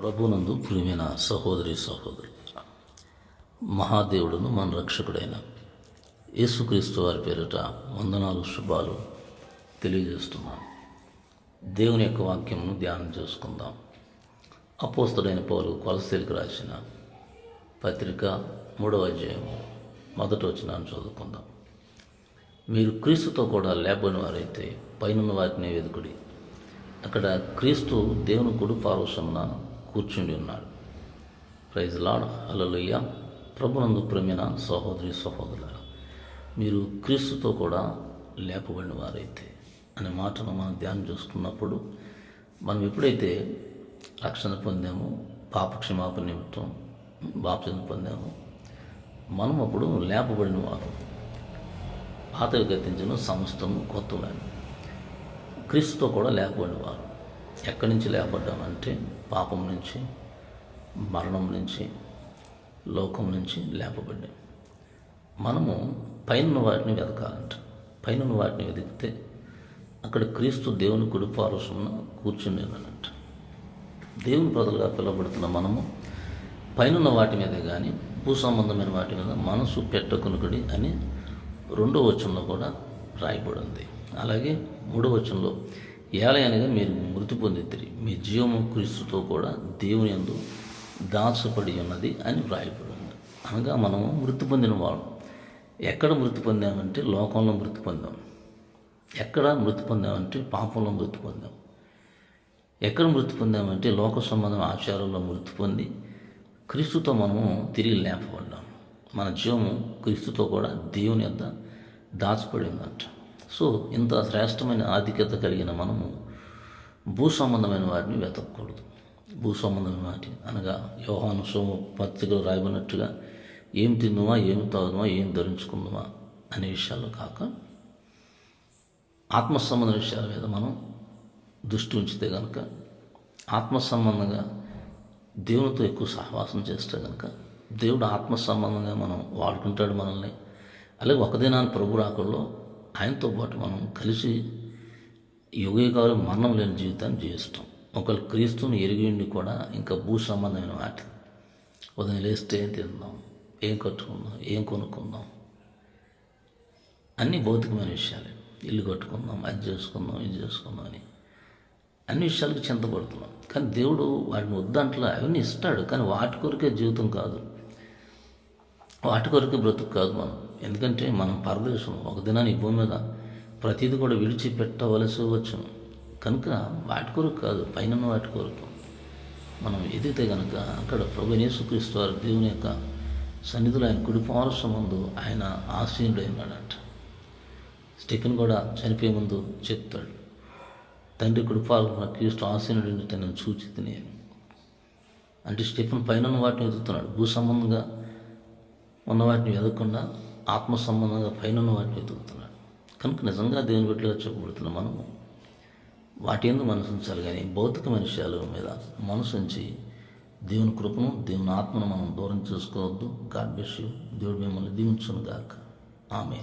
ప్రభునందు ప్రియమైన సహోదరి సహోదరు మహాదేవుడును మన రక్షకుడైన యేసుక్రీస్తు వారి పేరిట వందనాలు శుభాలు తెలియజేస్తున్నాను. దేవుని యొక్క వాక్యమును ధ్యానం చేసుకుందాం. అపోస్తుడైన పౌలు కొలసేలికి రాసిన పత్రిక మూడవ అధ్యాయము మొదట వచ్చినాను చదువుకుందాం. మీరు క్రీస్తుతో కూడా లేపని వారైతే పైనున్న వాటిని వెతుకుడి అక్కడ క్రీస్తు దేవుని కుడి పార్వశమున కూర్చుండి ఉన్నాడు ప్రైజ్ లాడ్ అలలుయ్య ప్రభునందు ప్రమిన సహోదరి సహోదరుల మీరు క్రీస్తుతో కూడా లేపబడిన వారైతే అనే మాటను మనం ధ్యానం చేసుకున్నప్పుడు మనం ఎప్పుడైతే రక్షణ పొందామో పాపక్షమాపణ నిమిత్తం బాప్తిని పొందాము మనం అప్పుడు లేపబడిన వారు. పాతవి గతించిన సమస్తము కొత్తవాడు క్రీస్తుతో కూడా లేపబడిన వారు. ఎక్కడి నుంచి లేపడ్డామంటే పాపం నుంచి మరణం నుంచి లోకం నుంచి లేపబడ్డాం మనము పైన వాటిని వెతకాలంట. పైన వాటిని వెతికితే అక్కడ క్రీస్తు దేవుని కుడి పార్శ్వమున కూర్చుని ఉన్నాడంట దేవుని ప్రజలుగా పిలువబడుతున్న మనము పైనున్న వాటి మీద కానీ భూ సంబంధమైన వాటి మీద మనసు పెట్టకునుకుడి అని రెండో వచనంలో కూడా రాయబడి ఉంది అలాగే మూడో వచనంలో ఏలయనగా మీరు మృతి పొందితిరి. మీ జీవము క్రీస్తుతో కూడా దేవుని యందు దాచబడి ఉన్నది అని వ్రాయబడి ఉంది అనగా మనము మృతి పొందిన వాళ్ళం. ఎక్కడ మృతి పొందామంటే లోకంలో మృతి పొందాం. ఎక్కడ మృతి పొందామంటే పాపంలో మృతి పొందాం. ఎక్కడ మృతి పొందామంటే లోక సంబంధం ఆచారంలో మృతి పొంది క్రీస్తుతో మనము తిరిగి లేపబడ్డాం. మన జీవము క్రీస్తుతో కూడా దేవుని యొద్ద దాచబడి ఉందంట. సో ఇంత శ్రేష్టమైన ఆధిక్యత కలిగిన మనము భూ సంబంధమైన వాటిని వెతకూడదు భూ సంబంధమైన వాటి అనగా యోహాను సోమ పత్రికలు రాయబడినట్టుగా ఏం తిందుమా ఏం తాగుదామా ఏం ధరించుకుందామా అనే విషయాల్లో కాక ఆత్మ సంబంధ విషయాల మీద మనం దృష్టి ఉంచితే కనుక ఆత్మ సంబంధంగా దేవునితో ఎక్కువ సహవాసం చేస్తే కనుక దేవుడు ఆత్మ సంబంధంగా మనం వాడుకుంటాడు మనల్ని. అలాగే ఒక దినాన్ని ప్రభు రాకల్లో ఆయనతో పాటు మనం కలిసి యుగయుగాలు మరణం లేని జీవితాన్ని జీవిస్తాం. ఒకళ్ళు క్రీస్తుని ఎరిగి ఉండి కూడా ఇంకా భూ సంబంధమైన వాటి ఉదయం లేస్తే ఏం తిందాం? ఏం కట్టుకుందాం? ఏం కొనుక్కుందాం? అన్నీ భౌతికమైన విషయాలే. ఇల్లు కట్టుకుందాం అది చేసుకుందాం ఇది చేసుకుందాం అని అన్ని విషయాలకు చింతపడుతున్నాం. కానీ దేవుడు వాటిని వద్దంట్లో అవన్నీ ఇస్తాడు? కానీ వాటి కొరకే జీవితం కాదు. వాటి కొరకు బ్రతుకు కాదు మనం. ఎందుకంటే మనం పరదేశం ఒక దినాన్ని భూమి మీద ప్రతిదీ కూడా విడిచిపెట్టవలసి వచ్చును. కనుక వాటి కొరకు కాదు పైన వాటి కొరకు. మనం ఎదిగితే కనుక అక్కడ ప్రభు యేసుక్రీస్తు వారు దేవుని యొక్క సన్నిధిలో ఆయన కుడి పార్శ్వం ముందు ఆయన ఆశీనుడై ఉన్నాడంట. స్టెఫెన్ కూడా చనిపోయే ముందు చెప్తాడు తండ్రి కుడిపాలకున్న క్రీస్తు ఆశీనుడు నేను చూచి తిని అంటే స్టెఫెన్ పైన ఉన్న వాటిని వెతుకుతున్నాడు భూ సంబంధంగా ఉన్న వాటిని ఎదగకుండా ఆత్మ సంబంధంగా పైన ఉన్న వాటిని వెతుకుతున్నాడు. కనుక నిజంగా దేవుని బిడ్డలుగా చెప్పబడుతున్న మనము వాటి ఎందుకు మనసు ఉంచాలి కానీ భౌతికమైన విషయాల మీద మనసు ఉంచి దేవుని కృపను దేవుని ఆత్మను మనం దూరం చేసుకోవద్దు. గాడ్ బెస్ దేవుడు మిమ్మల్ని దీవించును గాక. ఆమె